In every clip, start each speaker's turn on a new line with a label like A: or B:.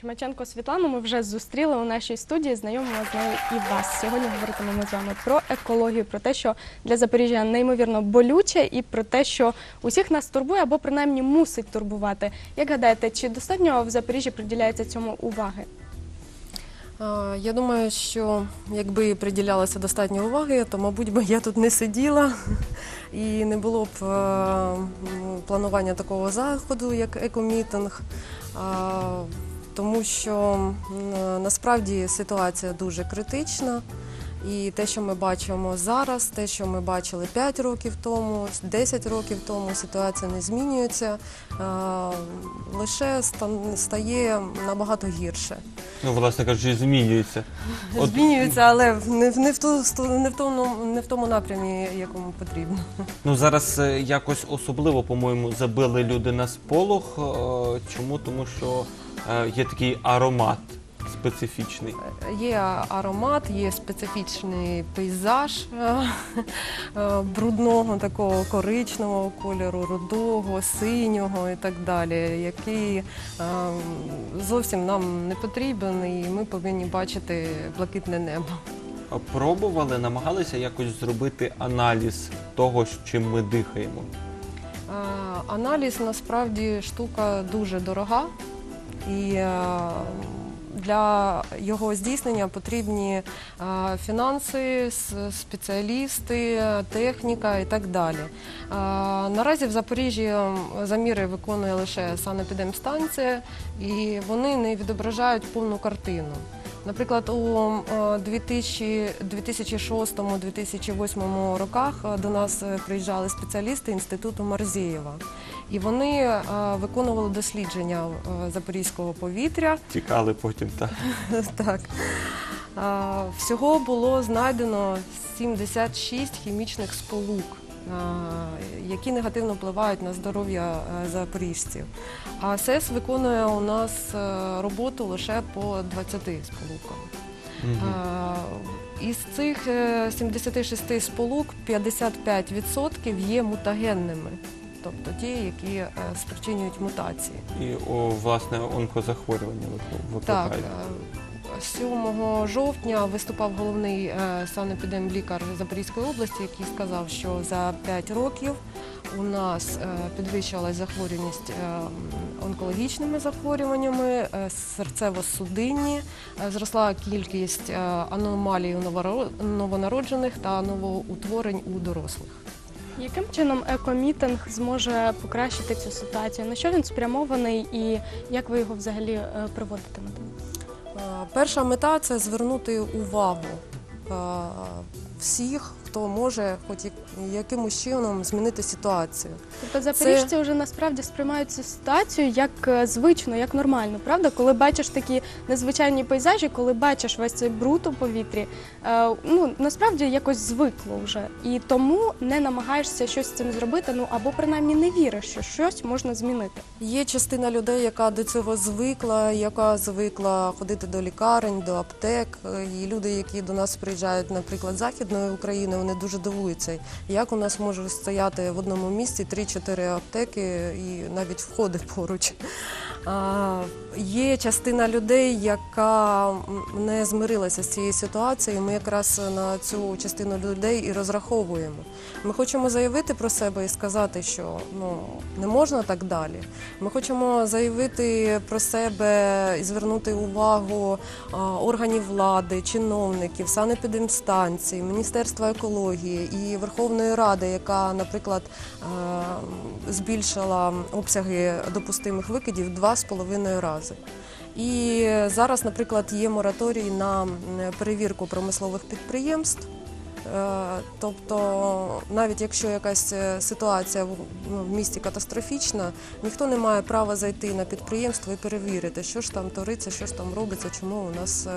A: Чумаченко Світлану ми вже зустріли у нашій студії. Знайомимо з нею і вас. Сьогодні говоритимемо з вами про екологію, про те, що для Запоріжжя неймовірно болюче, і про те, що усіх нас турбує або принаймні мусить турбувати. Як гадаєте, чи достатньо в Запоріжжі приділяється цьому уваги?
B: Я думаю, що якби приділялося достатньо уваги, то, мабуть, би я тут не сиділа і не було б е, планування такого заходу, як екомітинг. Тому що насправді ситуація дуже критична. І те, що ми бачимо зараз, те, що ми бачили 5 років тому, 10 років тому, ситуація не змінюється, е, лише стає набагато гірше.
C: Ну, власне кажучи, змінюється. От-
B: Змінюється, але не, в- не, в ту, не, в тому, не в тому напрямі, якому потрібно.
C: Ну зараз е, якось особливо, по-моєму, забили люди на сполох. Е, Чому? Тому що е, є такий аромат специфічний.
B: Є аромат, є специфічний пейзаж е, е, брудного, такого коричневого кольору, рудого, синього і так далі, який е, зовсім нам не потрібен, і ми повинні бачити блакитне небо.
C: Пробували, намагалися якось зробити аналіз того, з чим ми дихаємо.
B: Е, Аналіз насправді штука дуже дорога, і е, для його здійснення потрібні е, фінанси, спеціалісти, техніка і так далі. Е, Наразі в Запоріжжі заміри виконує лише санепідемстанція, і вони не відображають повну картину. Наприклад, у е, 2000 2006-2008 роках до нас приїжджали спеціалісти інституту Марзєєва, і вони е, виконували дослідження е, запорізького повітря.
C: Тікали потім. Так.
B: Так. Всього було знайдено 76 хімічних сполук, які негативно впливають на здоров'я е, запоріжців. А СЕС виконує у нас роботу лише по 20 сполукам. Із цих е, 76 сполук 55% є мутагенними, тобто ті, які е, спричинюють мутації.
C: І о, власне онкозахворювання викликають.
B: Так, е, 7 жовтня виступав головний е, санепідемлікар Запорізької області, який сказав, що за 5 років у нас е, підвищилась захворюваність е, онкологічними захворюваннями, е, серцево-судинні, е, зросла кількість е, аномалій у новоро- новонароджених та новоутворень у дорослих.
A: Яким чином екомітинг зможе покращити цю ситуацію? На що він спрямований і як ви його взагалі е, проводитимете?
B: Е, Перша мета це звернути увагу е, всіх, хто може хоч як- якимось чином змінити ситуацію.
A: Тобто запоріжці вже насправді сприймають цю ситуацію як е, звично, як нормально, правда? Коли бачиш такі незвичайні пейзажі, коли бачиш весь цей бруд у повітрі, е, ну насправді якось звикло вже. І тому не намагаєшся щось з цим зробити, ну або принаймні не віриш, що щось можна змінити.
B: Є частина людей, яка до цього звикла, яка звикла ходити до лікарень, до аптек. Е, І люди, які до нас приїжджають, наприклад, з західної України, вони дуже дивуються, як у нас можуть стояти в одному місці 3-4 аптеки і навіть входи поруч. Є частина людей, яка не змирилася з цією ситуацією. Ми якраз на цю частину людей і розраховуємо. Ми хочемо заявити про себе і сказати, що ну не можна так далі. Ми хочемо заявити про себе і звернути увагу органів влади, чиновників, санепідемстанцій, Міністерства екології і Верховної Ради, яка, наприклад, збільшила обсяги допустимих викидів два з половиною рази. І зараз, наприклад, є мораторій на перевірку промислових підприємств. Е, Тобто, навіть якщо якась е, ситуація в ну, місті катастрофічна, ніхто не має права зайти на підприємство і перевірити, що ж там твориться, що ж там робиться, чому у нас е,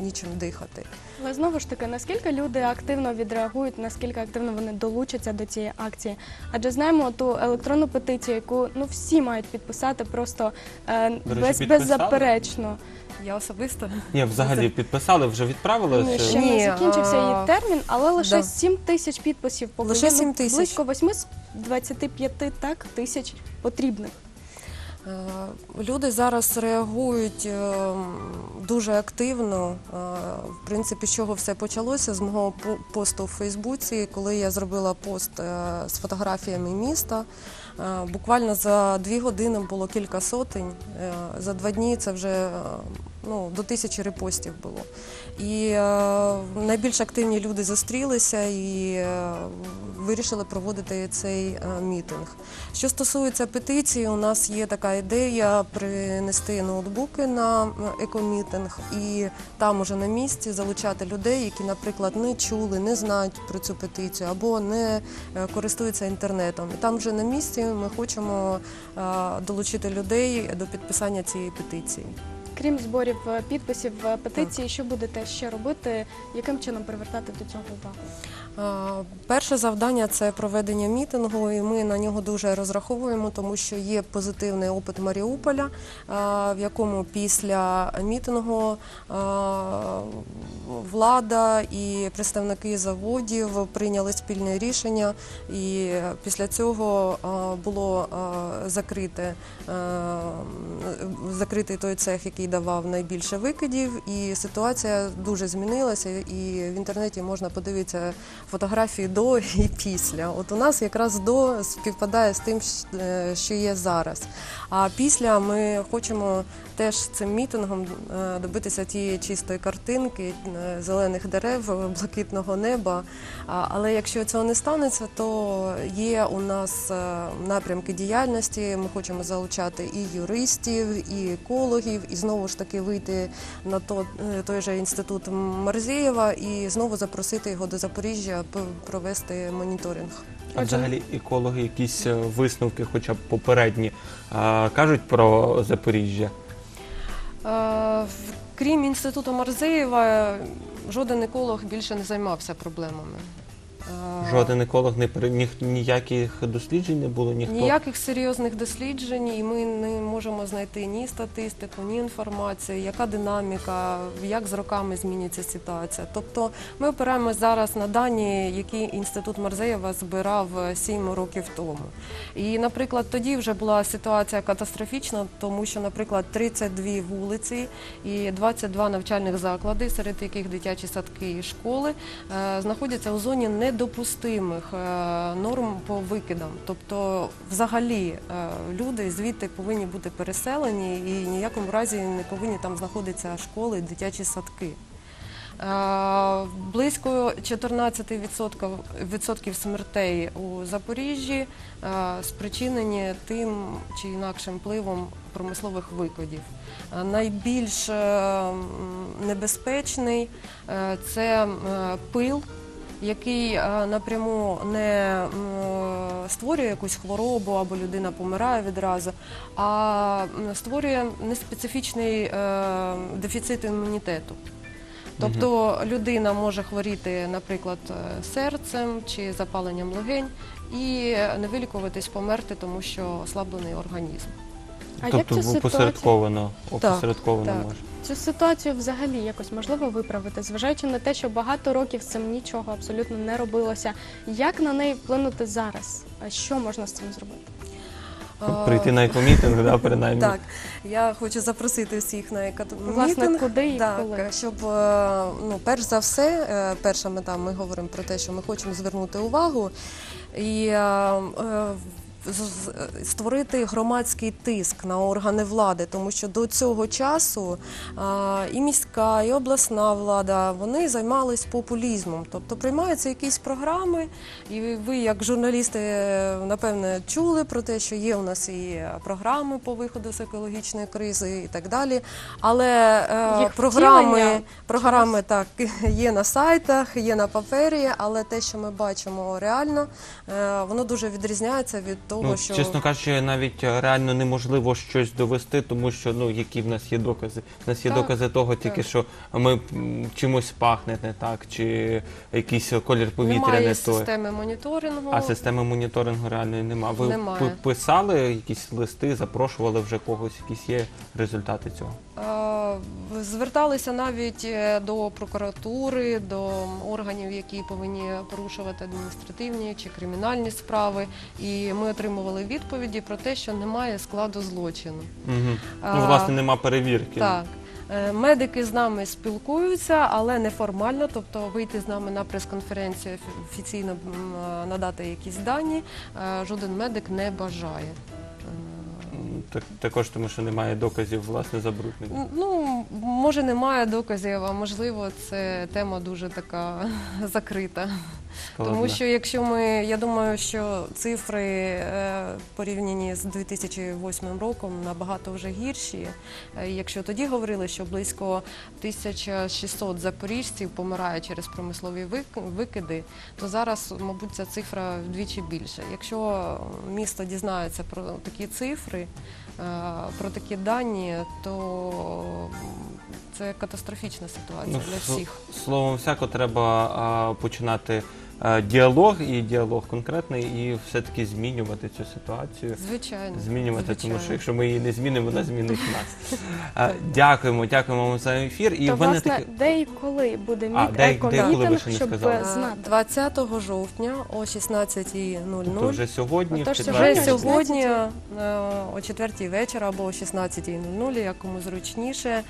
B: нічим дихати.
A: Але знову ж таки, наскільки люди активно відреагують, наскільки активно вони долучаться до цієї акції? Адже знаємо ту електронну петицію, яку ну всі мають підписати просто е, без, беззаперечно.
B: Я особисто
C: Ні, взагалі підписали, вже відправили.
A: Ні, ще
B: Ні,
A: не закінчився
B: а,
A: її термін, але лише
B: да.
A: 7 тисяч підписів поки
B: Лише
A: ну,
B: 7 тисяч.
A: близько 8 з 25 так тисяч потрібних.
B: Е, Люди зараз реагують е, дуже активно. Е, В принципі, з чого все почалося з мого посту в Фейсбуці, коли я зробила пост з фотографіями міста. Буквально за дві години було кілька сотень. За два дні це вже ну, до тисячі репостів було. І е, найбільш активні люди зустрілися і е, вирішили проводити цей е, мітинг. Що стосується петиції, у нас є така ідея принести ноутбуки на е, екомітинг і там уже на місці залучати людей, які, наприклад, не чули, не знають про цю петицію або не е, користуються інтернетом. І там вже на місці ми хочемо е, долучити людей до підписання цієї петиції.
A: Крім зборів е, підписів е, петиції, що будете ще робити? Яким чином привертати до цього увагу?
B: Е, Перше завдання це проведення мітингу, і ми на нього дуже розраховуємо, тому що є позитивний опит Маріуполя, в якому після мітингу влада і представники заводів прийняли спільне рішення, і після цього було закрите, закритий той цех, який давав найбільше викидів, і ситуація дуже змінилася. І в інтернеті можна подивитися фотографії до і після. От у нас якраз до співпадає з тим, е, що є зараз. А після ми хочемо теж цим мітингом е, добитися тієї чистої картинки, е, зелених дерев, блакитного неба. Але якщо цього не станеться, то є у нас напрямки діяльності. Ми хочемо залучати і юристів, і екологів, і знову ж таки вийти на то, е, той же інститут Марзієва і знову запросити його до Запоріжжя провести моніторинг.
C: А взагалі екологи якісь е, висновки, хоча б попередні, кажуть про Запоріжжя.
B: Е, Крім інституту Марзеєва, жоден еколог більше не займався проблемами. Е,
C: Жоден еколог не ні, ніяких досліджень не було, ніхто.
B: Ніяких серйозних досліджень, і ми не можемо знайти ні статистику, ні інформацію, яка динаміка, як з роками зміниться ситуація. Тобто ми опираємось зараз на дані, які інститут Марзеєва збирав 7 років тому. І, наприклад, тоді вже була ситуація катастрофічна, тому що, наприклад, 32 вулиці і 22 навчальних заклади, серед яких дитячі садки і школи, е, знаходяться у зоні недопустимих е, норм по викидам. Тобто, взагалі, е, люди звідти повинні бути переселені і ніякому разі не повинні там знаходитися школи, дитячі садки. Е, Близько 14% відсотків смертей у Запоріжжі спричинені тим чи інакшим впливом промислових викидів. Найбільш небезпечний це пил, який е, напряму не створює якусь хворобу або людина помирає відразу, а створює неспецифічний е, дефіцит імунітету. Тобто людина може хворіти, наприклад, е, серцем чи запаленням легень і не вилікуватись, померти, тому що ослаблений організм.
A: А як
C: тобто
A: цю ситуацію,
C: опосередковано, опосередковано
B: так.
C: може.
A: цю ситуацію взагалі якось можливо виправити, зважаючи на те, що багато років з цим нічого абсолютно не робилося. Як на неї вплинути зараз? Що можна з цим зробити?
C: Прийти на екомітинг, да, принаймні.
B: Так, я хочу запросити всіх на
A: Власне, куди і
B: так,
A: коли?
B: щоб е, ну, перш за все, е, перша мета, ми говоримо про те, що ми хочемо звернути увагу і е, е, створити громадський тиск на органи влади, тому що до цього часу і міська, і обласна влада вони займались популізмом. Тобто приймаються якісь програми, і ви, як журналісти, е, напевне, чули про те, що є у нас і програми по виходу з екологічної кризи і так далі. Але е,
A: Їх
B: програми, програми так є на сайтах, є на папері, але те, що ми бачимо реально, е, воно дуже відрізняється від того,
C: Ну,
B: що
C: чесно кажучи, навіть е, реально неможливо щось довести, тому що ну які в нас є докази. В нас є
B: Так,
C: докази того, тільки
B: так.
C: що ми чимось пахне не так, чи якийсь колір повітря
B: немає
C: не той.
B: системи моніторингу.
C: А системи моніторингу реальної немає. Ви
B: Немає.
C: писали якісь листи, запрошували вже когось, якісь є результати цього.
B: Е, Е, Зверталися навіть е, до прокуратури, до органів, які повинні порушувати адміністративні чи кримінальні справи. І ми отримували відповіді про те, що немає складу злочину. А,
C: Ну, власне, нема перевірки.
B: Так. Е, Медики з нами спілкуються, але неформально, тобто вийти з нами на прес-конференцію офіційно надати якісь дані. е, Жоден медик не бажає.
C: Так, також тому, що немає доказів власне забруднення.
B: Ну, може, немає доказів, а можливо, це тема дуже така закрита. Тому що якщо ми, я думаю, що цифри е, порівняні з 2008 роком набагато вже гірші. Е, Якщо тоді говорили, що близько 1600 запоріжців помирає через промислові вик- викиди, то зараз, мабуть, ця цифра вдвічі більше. Якщо місто дізнається про такі цифри, е, про такі дані, то це катастрофічна ситуація для
C: с-
B: всіх.
C: Словом, всяко треба а, починати а, діалог і діалог конкретний, і все-таки змінювати цю ситуацію.
B: Звичайно.
C: Змінювати,
B: звичайно.
C: тому що якщо ми її не змінимо, вона змінить нас. А, Дякуємо, дякуємо вам за ефір. І
A: То,
C: в мене
A: власне,
C: таке-
A: де і коли буде
C: А, де- де і коли ви ще не
A: щоб
C: сказали?
A: е,
B: Е,
A: знати.
B: 20 жовтня о 16.00.
C: тобто вже сьогодні, в
A: Отож,
C: четвер.
B: Вже
A: Сьогодні о
B: сьогодні е, о 4 вечора або о 16.00, як кому зручніше, е,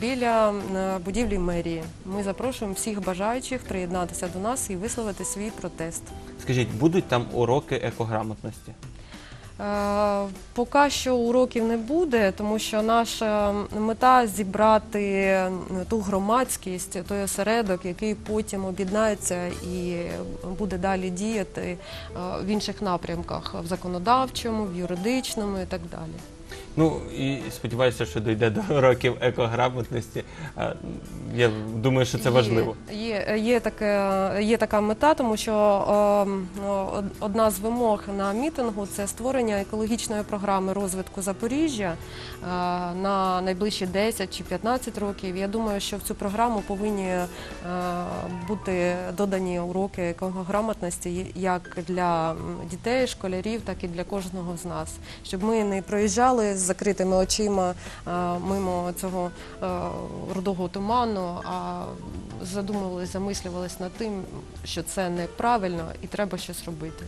B: біля е, будівлі мерії. Ми запрошуємо всіх бажаючих приєднатися до нас і висловити свій протест.
C: Скажіть, будуть там уроки екограмотності?
B: Е, Поки що уроків не буде, тому що наша мета зібрати ту громадськість, той осередок, який потім об'єднається і буде далі діяти е, в інших напрямках в законодавчому, в юридичному і так далі.
C: Ну і сподіваюся, що дійде до уроків екограмотності. Я думаю, що це важливо.
B: Є, є, є, таке, є така мета, тому що е, одна з вимог на мітингу це створення екологічної програми розвитку Запоріжжя е, на найближчі 10 чи 15 років. Я думаю, що в цю програму повинні е, бути додані уроки екограмотності як для дітей, школярів, так і для кожного з нас, щоб ми не проїжджали з закритими очима мимо цього е, рудого туману, а задумувалися, замислювалися над тим, що це неправильно і треба щось робити.